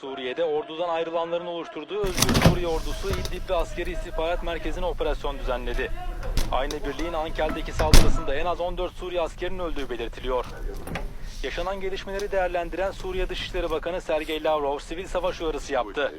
Suriye'de ordudan ayrılanların oluşturduğu Özgür Suriye Ordusu İdlib'de askeri istihbarat merkezine operasyon düzenledi. Aynı birliğin Ankel'deki saldırısında en az 14 Suriye askerinin öldüğü belirtiliyor. Yaşanan gelişmeleri değerlendiren Suriye Dışişleri Bakanı Sergey Lavrov sivil savaş uyarısı yaptı.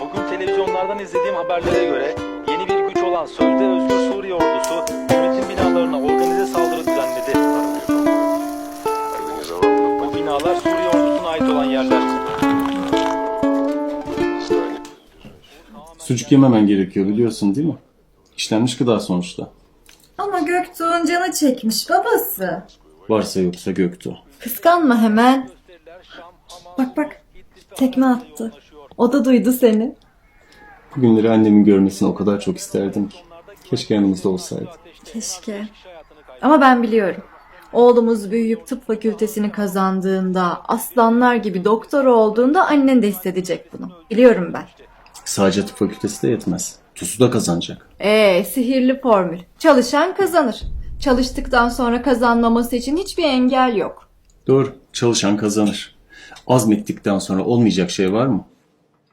Bugün televizyonlardan izlediğim haberlere göre yeni bir güç olan Sözde Özgür Suriye Ordusu Sucuk yememen gerekiyor biliyorsun değil mi? İşlenmiş gıda sonuçta. Ama Göktuğ'un canı çekmiş babası. Varsa yoksa göktuğ. Kıskanma hemen. Bak bak. Tekme attı. O da duydu seni. Bugünleri annemin görmesini o kadar çok isterdim ki. Keşke yanımızda olsaydı. Keşke. Ama ben biliyorum. Oğlumuz büyüyüp tıp fakültesini kazandığında, aslanlar gibi doktor olduğunda annen de hissedecek bunu. Biliyorum ben. Sadece tıp fakültesi de yetmez. TUS'u da kazanacak. Ee, sihirli formül. Çalışan kazanır. Çalıştıktan sonra kazanmaması için hiçbir engel yok. Doğru. Çalışan kazanır. Azmettikten sonra olmayacak şey var mı?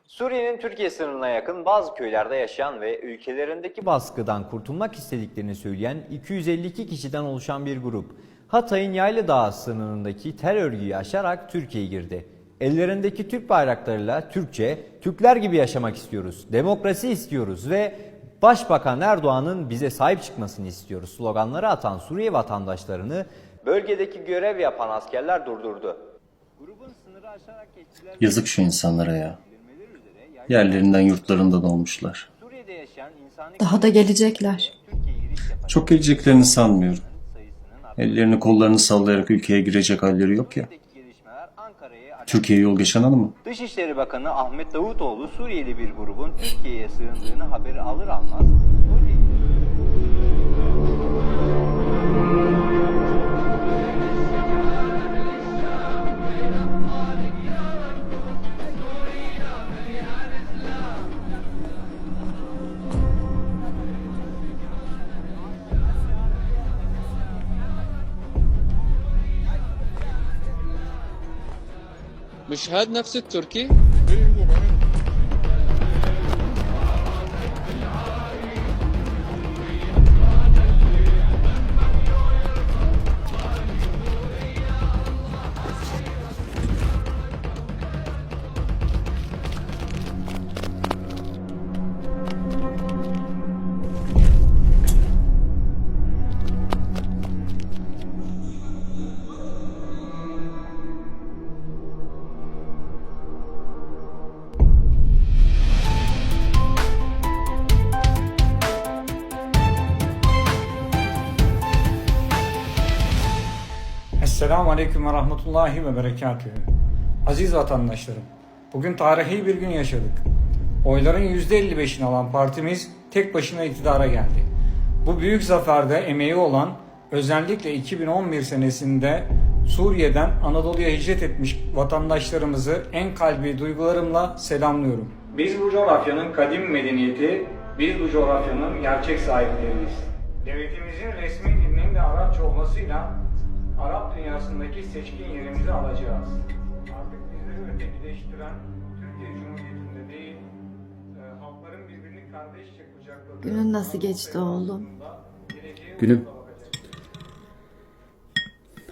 Suriye'nin Türkiye sınırına yakın bazı köylerde yaşayan ve ülkelerindeki baskıdan kurtulmak istediklerini söyleyen 252 kişiden oluşan bir grup Hatay'ın Yaylı Dağı sınırındaki tel örgüyü aşarak Türkiye'ye girdi. Ellerindeki Türk bayraklarıyla Türkçe, Türkler gibi yaşamak istiyoruz, demokrasi istiyoruz ve Başbakan Erdoğan'ın bize sahip çıkmasını istiyoruz sloganları atan Suriye vatandaşlarını bölgedeki görev yapan askerler durdurdu. Yazık şu insanlara ya. Yerlerinden yurtlarından olmuşlar. Suriye'de yaşayan insani Daha da gelecekler. Çok geleceklerini sanmıyorum. Ellerini kollarını sallayarak ülkeye girecek halleri yok ya. Arttığındaki gelişmeler Ankara'ya alev- Türkiye yol hanı mı? Dışişleri Bakanı Ahmet Davutoğlu Suriyeli bir grubun Türkiye'ye sığındığını haberi alır almaz مش هاد نفس التركي؟ Esselamu Aleyküm ve Rahmetullahi ve Berekatühü. Aziz vatandaşlarım, bugün tarihi bir gün yaşadık. Oyların %55'ini alan partimiz tek başına iktidara geldi. Bu büyük zaferde emeği olan özellikle 2011 senesinde Suriye'den Anadolu'ya hicret etmiş vatandaşlarımızı en kalbi duygularımla selamlıyorum. Biz bu coğrafyanın kadim medeniyeti, biz bu coğrafyanın gerçek sahipleriyiz. Devletimizin resmi dilinin de Arapça olmasıyla Arap dünyasındaki seçkin yerimizi alacağız. Artık bizleri ötekileştiren Türkiye Cumhuriyeti'nde değil, e, halkların birbirini kardeşçe kucakladığı... Günün nasıl geçti oğlum? Günüm.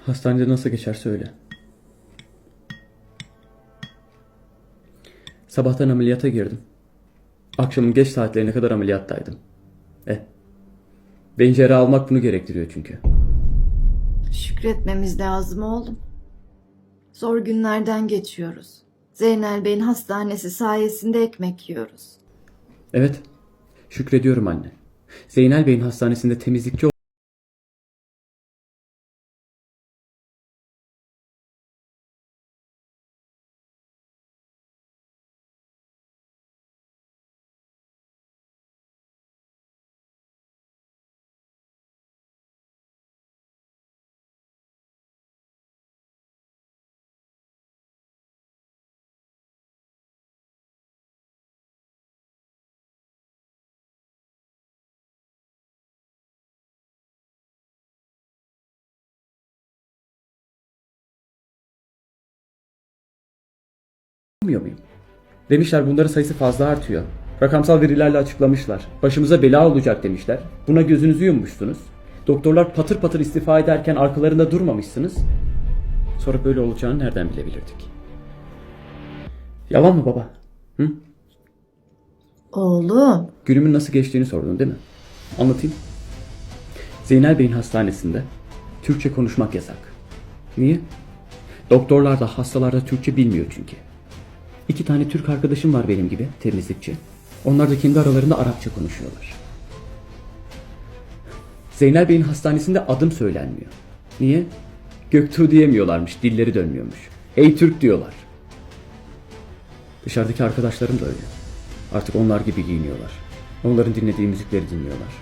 Hastanede nasıl geçer söyle. Sabahtan ameliyata girdim. Akşamın geç saatlerine kadar ameliyattaydım. E. Beyin cerrahı almak bunu gerektiriyor çünkü. Şükretmemiz lazım oğlum. Zor günlerden geçiyoruz. Zeynel Bey'in hastanesi sayesinde ekmek yiyoruz. Evet. Şükrediyorum anne. Zeynel Bey'in hastanesinde temizlikçi Bilmiyor muyum? Demişler bunların sayısı fazla artıyor. Rakamsal verilerle açıklamışlar. Başımıza bela olacak demişler. Buna gözünüzü yummuşsunuz. Doktorlar patır patır istifa ederken arkalarında durmamışsınız. Sonra böyle olacağını nereden bilebilirdik? Yalan mı baba? Hı? Oğlum. Günümün nasıl geçtiğini sordun değil mi? Anlatayım. Zeynel Bey'in hastanesinde Türkçe konuşmak yasak. Niye? Doktorlar da hastalar da Türkçe bilmiyor çünkü. İki tane Türk arkadaşım var benim gibi temizlikçi. Onlar da kendi aralarında Arapça konuşuyorlar. Zeynel Bey'in hastanesinde adım söylenmiyor. Niye? Göktuğ diyemiyorlarmış, dilleri dönmüyormuş. Ey Türk diyorlar. Dışarıdaki arkadaşlarım da öyle. Artık onlar gibi giyiniyorlar. Onların dinlediği müzikleri dinliyorlar.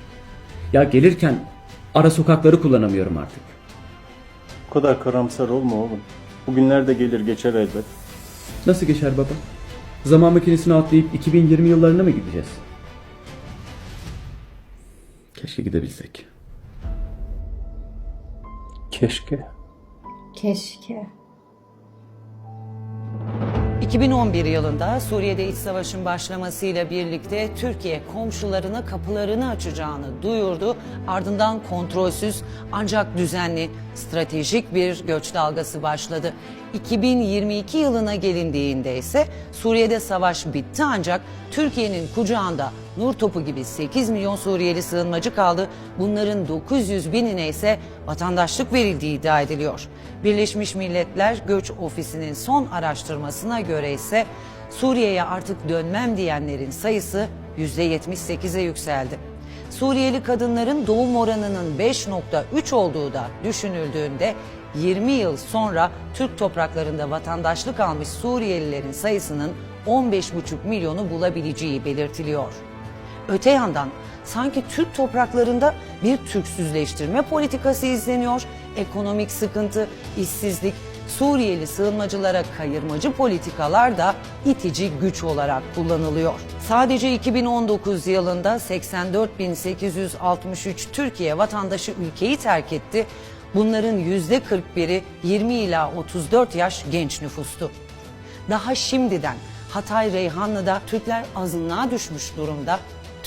Ya gelirken ara sokakları kullanamıyorum artık. Bu kadar karamsar olma oğlum. Bugünler de gelir geçer elbet. Nasıl geçer baba? Zaman makinesine atlayıp 2020 yıllarına mı gideceğiz? Keşke gidebilsek. Keşke. Keşke. 2011 yılında Suriye'de iç savaşın başlamasıyla birlikte Türkiye komşularına kapılarını açacağını duyurdu. Ardından kontrolsüz ancak düzenli stratejik bir göç dalgası başladı. 2022 yılına gelindiğinde ise Suriye'de savaş bitti ancak Türkiye'nin kucağında nur topu gibi 8 milyon Suriyeli sığınmacı kaldı. Bunların 900 binine ise vatandaşlık verildiği iddia ediliyor. Birleşmiş Milletler Göç Ofisi'nin son araştırmasına göre ise Suriye'ye artık dönmem diyenlerin sayısı %78'e yükseldi. Suriyeli kadınların doğum oranının 5.3 olduğu da düşünüldüğünde 20 yıl sonra Türk topraklarında vatandaşlık almış Suriyelilerin sayısının 15,5 milyonu bulabileceği belirtiliyor. Öte yandan sanki Türk topraklarında bir Türksüzleştirme politikası izleniyor, ekonomik sıkıntı, işsizlik, Suriyeli sığınmacılara kayırmacı politikalar da itici güç olarak kullanılıyor. Sadece 2019 yılında 84.863 Türkiye vatandaşı ülkeyi terk etti. Bunların %41'i 20 ila 34 yaş genç nüfustu. Daha şimdiden Hatay Reyhanlı'da Türkler azınlığa düşmüş durumda.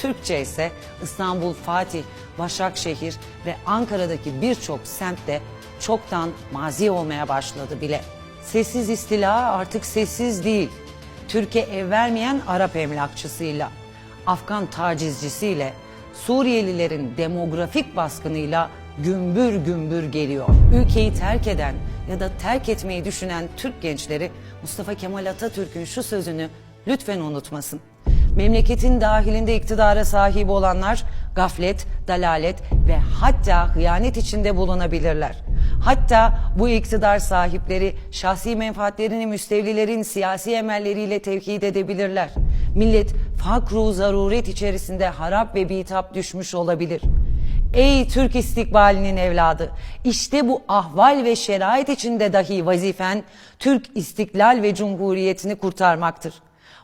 Türkçe ise İstanbul, Fatih, Başakşehir ve Ankara'daki birçok semtte çoktan mazi olmaya başladı bile. Sessiz istila artık sessiz değil. Türkiye ev vermeyen Arap emlakçısıyla, Afgan tacizcisiyle, Suriyelilerin demografik baskınıyla gümbür gümbür geliyor. Ülkeyi terk eden ya da terk etmeyi düşünen Türk gençleri Mustafa Kemal Atatürk'ün şu sözünü lütfen unutmasın. Memleketin dahilinde iktidara sahip olanlar gaflet, dalalet ve hatta hıyanet içinde bulunabilirler. Hatta bu iktidar sahipleri şahsi menfaatlerini müstevlilerin siyasi emelleriyle tevhid edebilirler. Millet fakru zaruret içerisinde harap ve bitap düşmüş olabilir. Ey Türk istikbalinin evladı! İşte bu ahval ve şerait içinde dahi vazifen Türk istiklal ve cumhuriyetini kurtarmaktır.